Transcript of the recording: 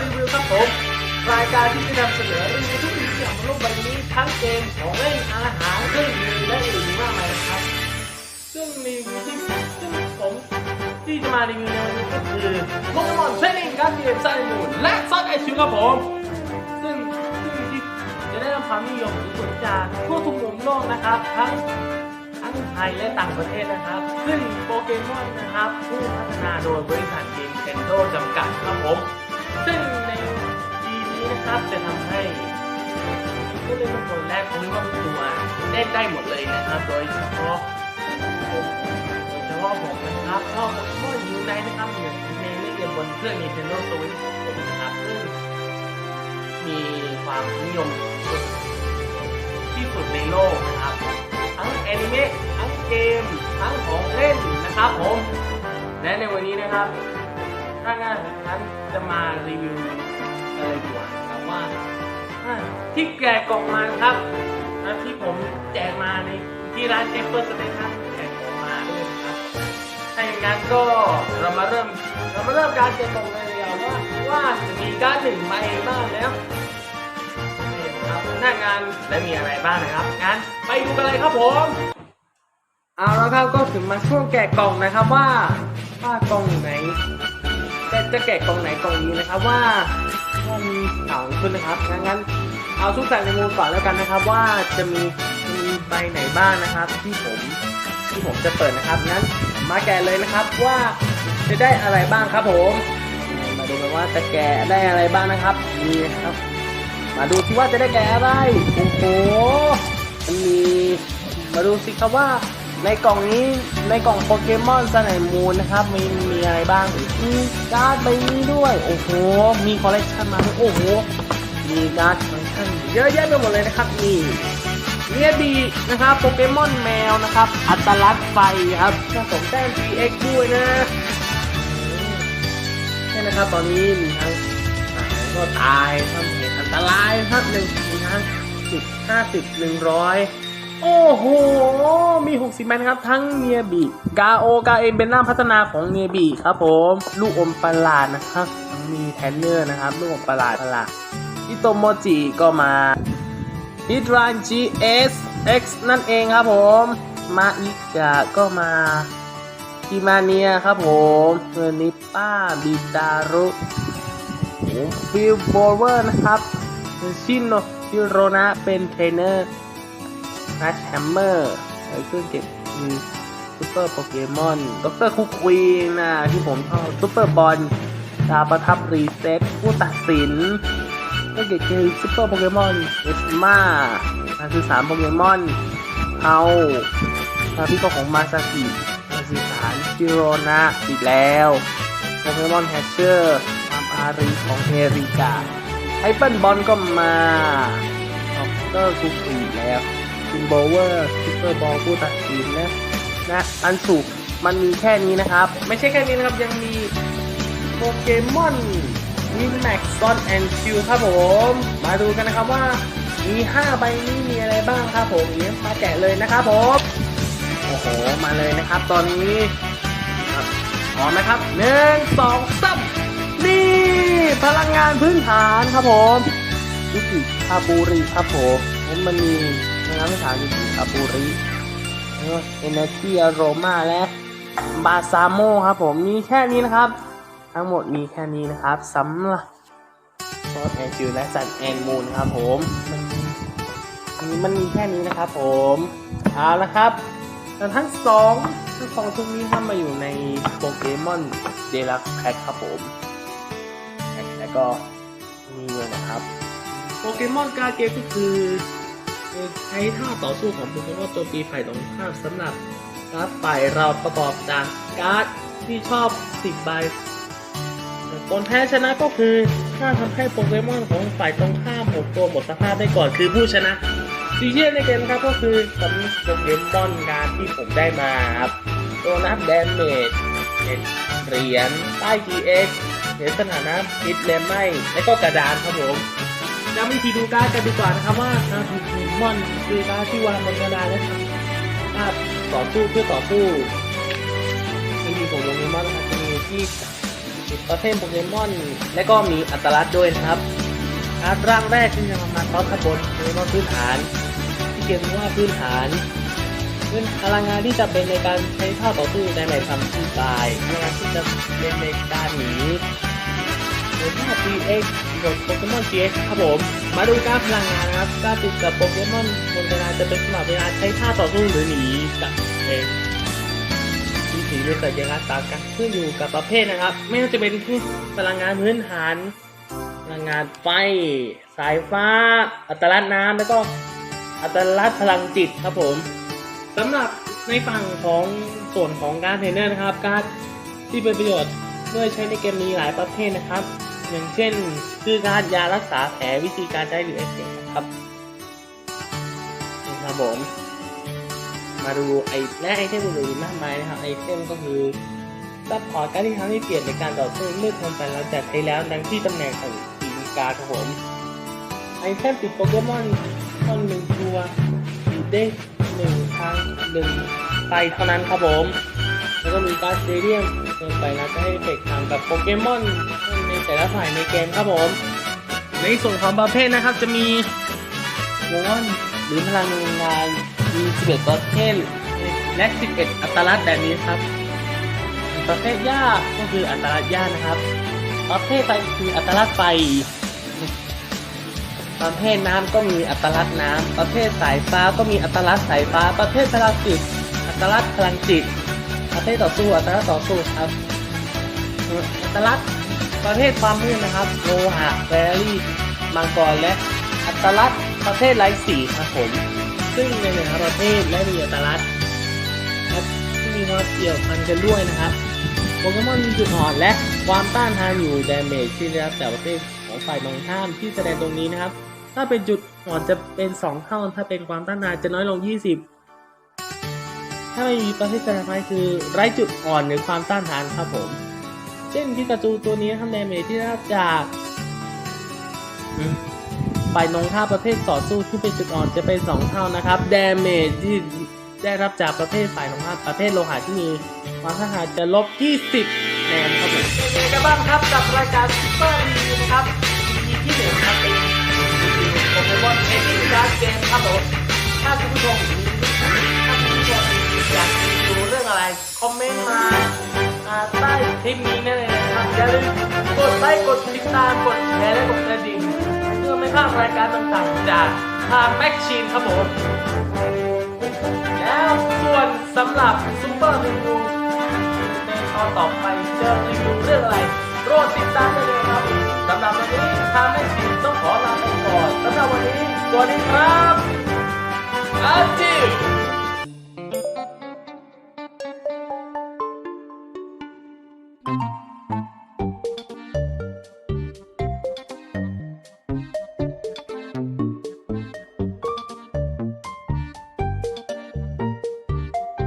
รีวิวครับผม รายการที่จะนำเสนอรีวิวทุกสิ่งอย่างบนโลกใบนี้ทั้งเกมของเล่นอาหารเครื่องดื่มและอื่นมากมายครับ ซึ่งรีวิวที่ซึ่งผมที่จะมารีวิวในวันนี้ก็คือโปเกมอนเทรนนิ่งการเกมไซมูนและซอสไอชิวครับผมซึ่งซึ่งที่จะได้รับความนิยมที่สุดจากทั่วทุกมุมโลกนะครับทั้งทั้งไทยและต่างประเทศนะครับ ซึ่งโปเกมอนนะครับ ผู้พัฒนาโดยบริษัท Nintendo จำกัดครับผม ซึ่งในปีนี้นะครับจะทำให้ผู้เล่นทุกคนและผู้เล่นว่าตัวเล่นได้หมดเลยนะครับ โดยเฉพาะผมโดยเฉพาะผมนะครับชอบโปเกมอนยูไนนะครับเหมือนในเล่นเกมบนเครื่อง Nintendo Switch ผมนะครับซึ่งมีความนิยมที่สุดในโลกนะครับ ทั้งแอนิเมะทั้งเกม ทั้งของเล่นนะครับผม และในวันนี้นะครับ ถ้างานนั้นจะมารีวิวอะไรดีกว่าครับว่าที่แกะกล่องมาครับนะที่ผมแจกมาในที่ร้านเจฟเฟอร์สเตชันแจกกล่องมาด้วยครับถ้าอย่างนั้นก็เรามาเริ่มเรามาเริ่มการแกะกล่องเลยดีกว่าว่าว่าจะมีการดหนึ่งใบบ้างแล้วนะครับหน้างานและมีอะไรบ้างนะครับงั้นไปดูกันเลยครับผมเอาแล้วครับก็ถึงมาช่วงแกะกล่องนะครับว่าว่ากล่องไหน จะแกะกล่องไหนกล่องนี้นะครับว่าว่ามีเสาขึ้นนะครับงั้นเอาทุกอย่างในมูลก่อนแล้วกันนะครับ ว่าจะมีมีใบไหนบ้างนะครับ ที่ผมที่ผมจะเปิดนะครับงั้นมาแกะเลยนะครับว่าจะได้อะไรบ้างครับผม มาดูกันว่าจะแกะได้อะไรบ้างนะครับนี่ครับ มาดูซิว่าจะได้แกะอะไรโอ้โหมันมีมาดูสิครับว่า ในกล่องนี้ในกล่องโปเกมอนสไนมูนนะครับ มีมีอะไรบ้างมีการ์ดใบนี้ด้วย โอ้โห มีคอลเลกชันมาด้วยโอ้โห มีการ์ดคอลเลกชันเยอะแยะไปหมดเลยนะครับนี่เนี่ยดีนะครับโปเกมอนแมวนะครับ อัตลักษณ์ไฟครับผสมแต้ม PX ด้วยนะนี่นะครับตอนนี้มีทั้งหายก็ตายทำเหตุอันตรายครับหนึ่งมีทั้งสิบห้าสิบหนึ่งร้อย โอ้โห มีหกสิบแมนครับ ทั้งเนียบีกาโอกาเอ็นเป็นหน้าพัฒนาของเนียบีครับผม ลูกอมประหลาดนะครับ มีแทนเนอร์นะครับลูกอมประหลาดประหลาดอิโตโมจิก็มาฮิตรัน GS X นั่นเองครับผม มาอิกะก็มาคิมาเนียครับผมเอนิป้าบิดารุฟิลโบเวอร์นะครับชินโนฮิโรนะเป็นเทรนเนอร์ นัชแฮมเมอร์เครื่องเก็บซูเปอร์โปเกมอนดรคุกควีนนะที่ผมชอบซูเปอร์บอลดาประทับรีเซ็ตผู้ตัดสินก็เกตเกมซุปเปอร์โปเกมอนเอสมาการสื่อสารโปเกมอนเฮาทาพี่ก็ของมาซากิการสื่อสารจิโรนะอีกแล้วโปเกมอนแฮชเชอร์ความอารีของเฮริกาไอเปิลบอลก็มาออฟเตอร์คุกอีแล้ว ซิมโบเวอร์ซุปเปอร์บอลผู้ตัดสินนะนะอันสุกมันมีแค่นี้นะครับ ไม่ใช่แค่นี้นะครับ ยังมีโปเกมอนวินแม็กซอนแอนชิลครับผม มาดูกันนะครับว่ามี 5 ใบนี้มีอะไรบ้างครับผมเนี้ยมาแกะเลยนะครับผมโอ้โหมาเลยนะครับตอนนี้ครับพร้อมนะครับหนึ่งสองสามนี่ พลังงานพื้นฐานครับผมยุกิคาบูริครับผมมันมี นพื้นฐานยุกิคาบูริเอเนจีอโรมาและบาซาโมครับผมมีแค่นี้นะครับ ทั้งหมดมีแค่นี้นะครับสำหรับซอสแอนจิวและสันแอนมูนครับผมมันอันนี้มันมีแค่นี้นะครับผมเอาละครับแต่ทั้งสองทั้งสองชุดนี้ทำมาอยู่ในโปเกมอนเดลักแพ็คครับผมแล้วก็นี่เลยนะครับ โปเกมอนการ์ดเกมก็คือ ใช้ท่าต่อสู้ของโปเกมอนโจมตีฝ่ายตรงข้ามสำหรับการ์ดฝ่ายเราประกอบจากการ์ดที่ชอบสิบใบผลแพ้ชนะก็คือถ้าทำให้โปเกมอนของฝ่ายตรงข้ามหมดตัวหมดสภาพได้ก่อนคือผู้ชนะซีเชียในเกมครับก็คือสำหรับโปเกมอนการที่ผมได้มาครับตัวนับดาเมจเหรียญป้าย GX เหรียญสถานะพิษเลมไม่และก็กระดานครับผมจะวิธีดูการ์ดกันดีกว่านะครับว่าการถูก มอนคือการที่วางบนกระดานและทำภาพต่อสู้เพื่อต่อสู้มีของโปเกมอนนะครับจะมีที่ประเภทโปเกมอน และก็มีอัตลักษณ์ด้วยนะครับอาร์ตร่างแรกที่จะทำมาพร้อมกับบนโปเกมอนพื้นฐาน ที่เกมว่าพื้นฐานเป็นพลังงานที่จะเป็นในการใช้ท่าต่อสู้ในแมตช์ทำที่ตายพลังงานที่จะเป็นในการหนี หรือท่า GX บโปเกมอน GX ครับผม มาดูการพลังงานนะครับการติดกับโปเกมอนบนเวลาจะเป็นสำหรับเวลาใช้ท่าต่อสู้หรือหนีจากเองวิถีหรือเกิดยังไงต่างกันขึ้นอยู่กับประเภทนะครับ ไม่ว่าจะเป็นพลังงานพื้นฐาน พลังงานไฟ สายฟ้า อัตลักษณ์น้ำแล้วก็อัตลักษณ์พลังจิตครับผมสำหรับในฝั่งของส่วนของการเทรนเนอร์นะครับ การที่เป็นประโยชน์ด้วยใช้ในเกมมีหลายประเภทนะครับ อย่างเช่นคือการยารักษาแผลวิธีการใช้หรือเอเฟกต์ครับนี่ครับผม มาดูไอและไอเทมอื่นๆมากมายนะครับไอเทมก็คือซัพพอร์ตการที่ทำให้เปลี่ยนในการต่อสู้เมื่อทำไปแล้วจัดใช้แล้วดังที่ตำแหน่งของปีนการครับผมไอเทมติดโปเกมอนต้นหนึ่งตัวอยู่ได้หนึ่งครั้งหนึ่งไปเท่านั้นครับผม แล้วก็มีการ์ดสเตเดียมเติมไปนะจะให้เอฟเฟกต์ทางกับโปเกมอนในแต่ละฝ่ายในเกมครับผม ในส่วนของประเภทนะครับจะมีวอนหรือพลังงานมี 11ประเภทและ 11 อัตลักษณ์แบบนี้ครับ ประเภทหญ้าก็คืออัตลักษณ์หญ้านะครับ ประเภทไฟคืออัตลักษณ์ไฟ ประเภทน้ำก็มีอัตลักษณ์น้ำประเภทสายฟ้าก็มีอัตลักษณ์สายฟ้า ประเภทพลังจิต อัตลักษณ์พลังจิต ประเภทต่อสู้อัตลักษณ์ต่อสู้ครับอัตลักษณ์ประเภทความมืดนะครับโลหะแบรี่มังกรและอัตลักษณ์ประเภทไร้สีครับผมซึ่งในแต่ละประเภทและมีอัตลักษณ์ครับที่มีความเกี่ยวพันกันด้วยนะครับโปเกมอนมีจุดอ่อนและความต้านทานอยู่ดาเมจที่ได้รับจากประเภทของฝ่ายตรงข้ามที่แสดงตรงนี้นะครับ ถ้าเป็นจุดอ่อนจะเป็น 2 เท่า ถ้าเป็นความต้านทานจะน้อยลง 20 ถ้าไม่มีประเภทแสดงไปคือไร้จุดอ่อนหรือความต้านทานครับผม เช่นพิกาจูตัวนี้ทำดาเมจที่ได้รับจากฝ่ายตรงข้าประเภทต่อสู้ที่เป็นจุดอ่อนจะเป็น 2 เท่านะครับดาเมจที่ได้รับจากประเภทฝ่ายตรงข้าประเภทโลหะที่มีความท้าทายจะลบ 20แนนครับผมเป็นไงกันบ้างครับกับรายการซุปเปอร์รีวิวนะครับ EP ที่หนึ่งครับเป็นโปเกมอนเอ็กซ์การ์ดเกมครับผมถ้าคุณผู้ชม คอมเมนต์มาใต้คลิปนี้นั่นเลยนะครับอย่าลืมกดไลค์กดติดตามกดแชร์และกดกระดิ่งเพื่อไม่พลาดรายการต่างๆ จากทางแม็กชีนครับผมแล้วส่วนสำหรับซุป